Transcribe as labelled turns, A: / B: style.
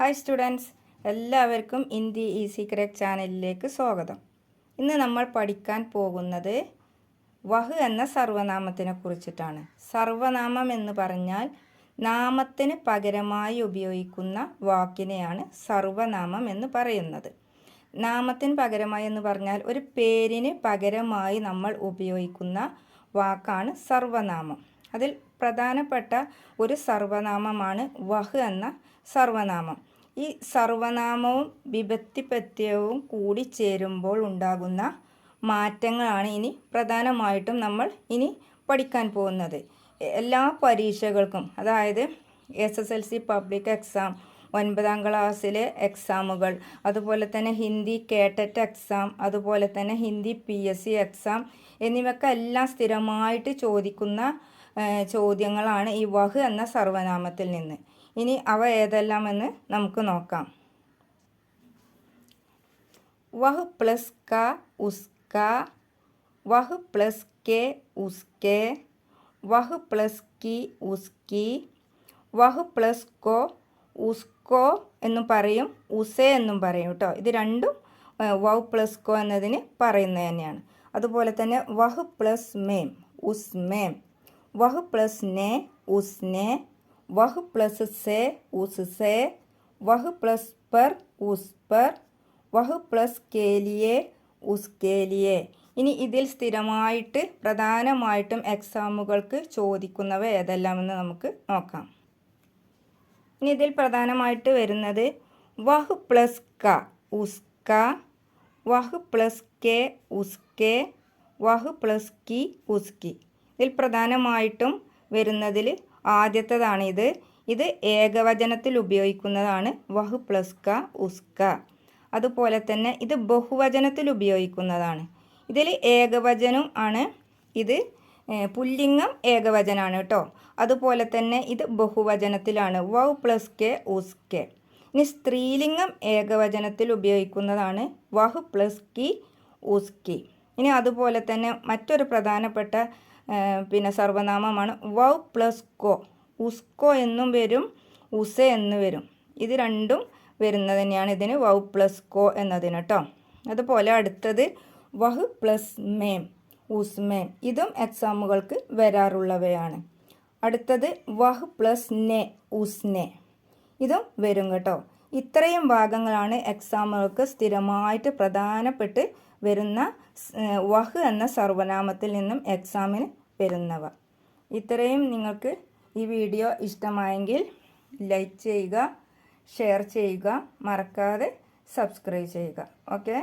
A: Hi students എല്ലാവർക്കും India easy crack ചാനലിലേക്ക് സ്വാഗതം. ഇന്ന് നമ്മൾ പഠിക്കാൻ പോകുന്നത് വഹ് എന്ന സർവനാമത്തിനെ കുറിച്ചിട്ടാണ്. സർവനാമം എന്ന് പറഞ്ഞാൽ നാമത്തിന് പകരമായി ഉപയോഗിക്കുന്ന വാക്കിനെയാണ് സർവനാമം എന്ന് പറയുന്നത്. നാമത്തിന് പകരമായി എന്ന് പറഞ്ഞാൽ ഒരു പേരിന് പകരമായി നമ്മൾ ഉപയോഗിക്കുന്ന വാക്കാണ് സർവനാമം. അതിൽ പ്രധാനപ്പെട്ട ഒരു സർവനാമമാണ് വഹ് എന്ന സർവനാമം. ഈ സർവനാമവും വിഭക്തിപത്യവും കൂടി ചേരുമ്പോൾ ഉണ്ടാകുന്ന മാറ്റങ്ങളാണ് ഇനി പ്രധാനമായിട്ടും നമ്മൾ ഇനി പഠിക്കാൻ പോകുന്നത്. എല്ലാ പരീക്ഷകൾക്കും അതായത് S S L C public exam ഒൻപതാം ക്ലാസ്സിലെ എക്സാമുകൾ അതുപോലെ തന്നെ ഹിന്ദി കേട്ടറ്റ് എക്സാം അതുപോലെ തന്നെ Hindi P S C exam എന്നിവയൊക്കെ എല്ലാം സ്ഥിരമായിട്ട് ചോദിക്കുന്ന ചോദ്യങ്ങളാണ് ഈ വഹ് എന്ന സർവനാമത്തിൽ നിന്ന്. ഇനി അവ ഏതെല്ലാമെന്ന് നമുക്ക് നോക്കാം. വഹ് പ്ലസ് ക ഉസ്ക വഹ് പ്ലസ് കെ ഉസ്കെ വഹ് പ്ലസ് കി ഉസ്കി വഹ് പ്ലസ് കോ ഉസ്കോ എന്നും പറയും ഉസെ എന്നും പറയും കേട്ടോ. ഇത് രണ്ടും വഹ് പ്ലസ് കോ എന്നതിന് പറയുന്നത് തന്നെയാണ്. അതുപോലെ തന്നെ വഹ് പ്ലസ് മേം ഉസ്മേം വഹ് പ്ലസ് നെ ഉസ്നെ വഹ് പ്ലസ് സെ ഉസ്സെ വഹ് പ്ലസ് പർ ഉസ് പർ വഹ് പ്ലസ് കേലിയെ ഉസ്കേലിയെ. ഇനി ഇതിൽ സ്ഥിരമായിട്ട് പ്രധാനമായിട്ടും എക്സാമുകൾക്ക് ചോദിക്കുന്നവ ഏതെല്ലാമെന്ന് നമുക്ക് നോക്കാം. ഇനി ഇതിൽ പ്രധാനമായിട്ട് വരുന്നത് വഹ് പ്ലസ് ക ഉസ്ക വഹ് പ്ലസ് കെ ഉസ്കെ വഹ് പ്ലസ് കി ഉസ്കി. ഇതിൽ പ്രധാനമായിട്ടും വരുന്നതിൽ ആദ്യത്തതാണ് ഇത് ഇത് ഏകവചനത്തിൽ ഉപയോഗിക്കുന്നതാണ്. വഹു പ്ലസ് ക ഉസ്ക അതുപോലെ തന്നെ ഇത് ബഹുവചനത്തിൽ ഉപയോഗിക്കുന്നതാണ്. ഇതിൽ ഏകവചനം ആണ്. ഇത് പുല്ലിംഗം ഏകവചനമാണ് കേട്ടോ. അതുപോലെ തന്നെ ഇത് ബഹുവചനത്തിലാണ്. വൗ പ്ലസ് കെ ഉസ് കെ. ഇനി സ്ത്രീലിംഗം ഏകവചനത്തിൽ ഉപയോഗിക്കുന്നതാണ്. വഹു പ്ലസ് കി ഉസ് കി. ഇനി അതുപോലെ തന്നെ മറ്റൊരു പ്രധാനപ്പെട്ട പിന്നെ സർവനാമമാണ് വൗ പ്ലസ് കോ. ഉസ്കോ എന്നും വരും ഉസ എന്ന് വരും. ഇത് രണ്ടും വരുന്നത് തന്നെയാണ് ഇതിന് വൗ പ്ലസ് കോ എന്നതിന് കേട്ടോ അതുപോലെ അടുത്തത് വഹ് പ്ലസ് മേം ഉസ്മേം ഇതും എക്സാമുകൾക്ക് വരാറുള്ളവയാണ്. അടുത്തത് വഹ് പ്ലസ് നെ ഉസ്നെ ഇതും വരും കേട്ടോ. ഇത്രയും ഭാഗങ്ങളാണ് എക്സാമുകൾക്ക് സ്ഥിരമായിട്ട് പ്രധാനപ്പെട്ട് വരുന്ന വഹ് എന്ന സർവനാമത്തിൽ നിന്നും എക്സാമിന് വരുന്നവ ഇത്രയും നിങ്ങൾക്ക് ഈ വീഡിയോ ഇഷ്ടമായെങ്കിൽ ലൈക്ക് ചെയ്യുക ഷെയർ ചെയ്യുക മറക്കാതെ സബ്സ്ക്രൈബ് ചെയ്യുക. ഓക്കെ?